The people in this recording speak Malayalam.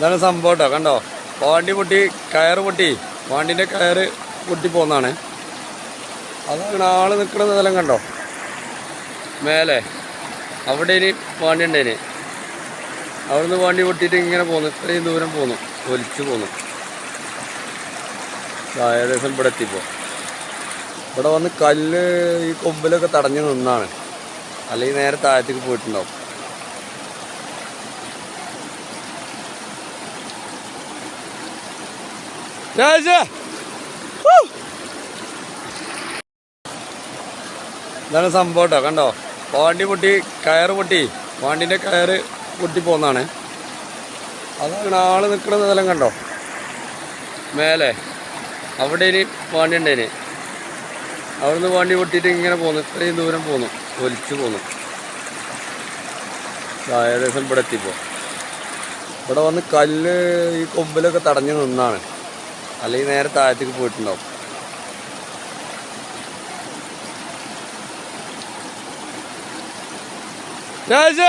ഇതാണ് സംഭവം കേട്ടോ കണ്ടോ? വണ്ടി പൊട്ടി കയറ് പൊട്ടി. വണ്ടിന്റെ കയറ് പൊട്ടി പോന്നാണ്. അതാണ് ആൾ നിൽക്കുന്ന സ്ഥലം കണ്ടോ? മേലെ. അവിടെ ഇനി വണ്ടി ഉണ്ടേന് അവിടുന്ന് വണ്ടി പൊട്ടിയിട്ട് ഇങ്ങനെ പോന്നു. ഇത്രയും ദൂരം പോന്നു. ഒലിച്ചു പോന്നു. ഏകദേശം ഇവിടെ എത്തിപ്പോ. ഇവിടെ വന്ന് കല്ല് ഈ കൊമ്പിലൊക്കെ തടഞ്ഞു നിന്നാണ്. അല്ലെങ്കിൽ നേരെ താഴത്തേക്ക് പോയിട്ടുണ്ടാവും. രാജ. ഇതാണ് സംഭവം കേട്ടോ കണ്ടോ? വണ്ടി പൊട്ടി കയറ് പൊട്ടി. പാണ്ടിന്റെ കയറ് പൊട്ടി പോന്നാണ്. അതാണ് ആൾ നിൽക്കുന്ന സ്ഥലം കണ്ടോ? മേലെ. അവിടെ ഇനി വണ്ടി ഉണ്ടേന് അവിടുന്ന് വണ്ടി പൊട്ടിയിട്ട് ഇങ്ങനെ പോന്നു. ഇത്രയും ദൂരം പോന്നു. ഒലിച്ചു പോന്നു. ഏകദേശം ഇവിടെ എത്തിപ്പോ. ഇവിടെ വന്ന് കല്ല് ഈ കൊമ്പിലൊക്കെ തടഞ്ഞു നിന്നാണ്. അല്ലെങ്കിൽ നേരെ താഴത്തേക്ക് പോയിട്ടുണ്ടാവും. രാജ!